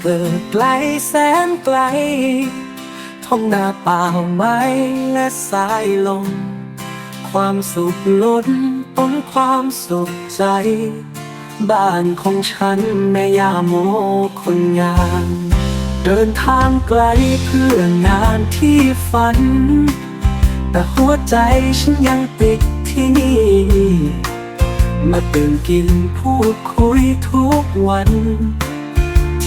เกิดไกลแสนไกล ท้องนาเปล่าไม้และสายลม ความสุขล้นต้นความสุขใจ บ้านของฉันแม่ยาโมคนงาน เดินทางไกลเพื่องานที่ฝัน แต่หัวใจฉันยังติดที่นี่ มาตื่นกินพูดคุยทุกวัน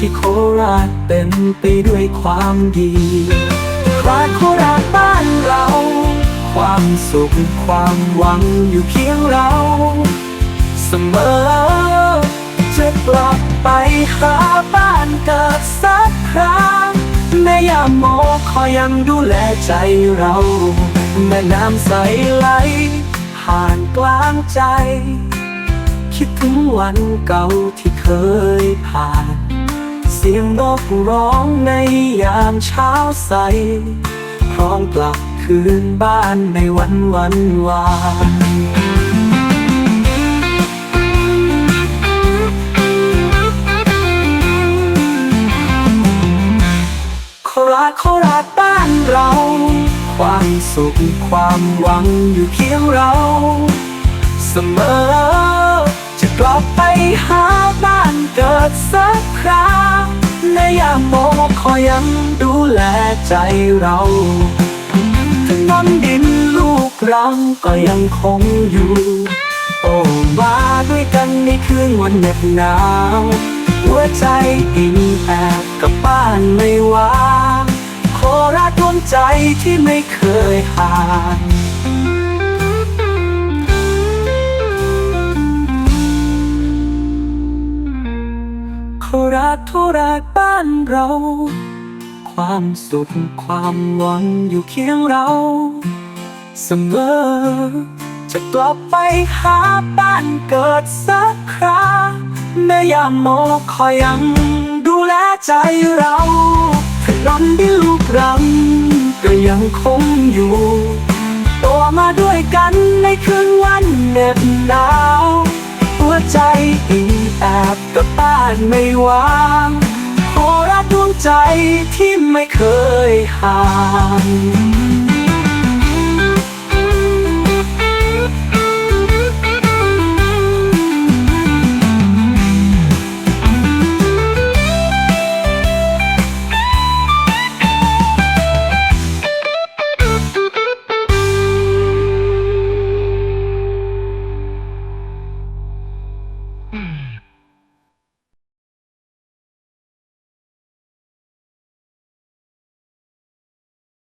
ที่โคราชเต็มไปด้วยความดีคราชโคราชบ้านเรา ความสุขความหวังอยู่เคียงเรา เสมอ จะกลับไปหาบ้านเกิดสักครั้งแม่ยาโมคอยยังดูแลใจเรา แม่น้ำใสไหลผ่านกลางใจ คิดถึงวันเก่าที่เคยผ่าน เสียงนกร้องในยามเช้าใส พร้อมกลับคืนบ้านในวันวันวานโคราชโคราชบ้านเรา ความสุขความหวังอยู่เคียงเรา เสมอ กลับไปหาบ้านเกิดสักครั้งในยามโมคอยยังดูแลใจเราถนนดินลูกรังก็ยังคงอยู่ โอ้มาด้วยกันในคืนวันเหน็บหนาว หัวใจอิ่มแอบกับบ้านไม่ว่างโคราชดวงใจที่ไม่เคยห่าง โคราชโคราชบ้านเรา ความสุขความหวังอยู่เคียงเรา เสมอ จะกลับไปหาบ้านเกิดสักคราแม่ยามโมคอยยังดูแลใจเราถนนที่ลูกรังก็ยังคงอยู่โตมาด้วยกันในคืนวันเหน็บหนาว หัวใจอิ่ม แอบกับบ้านไม่วางโหราชดวงใจที่ไม่เคยห่าง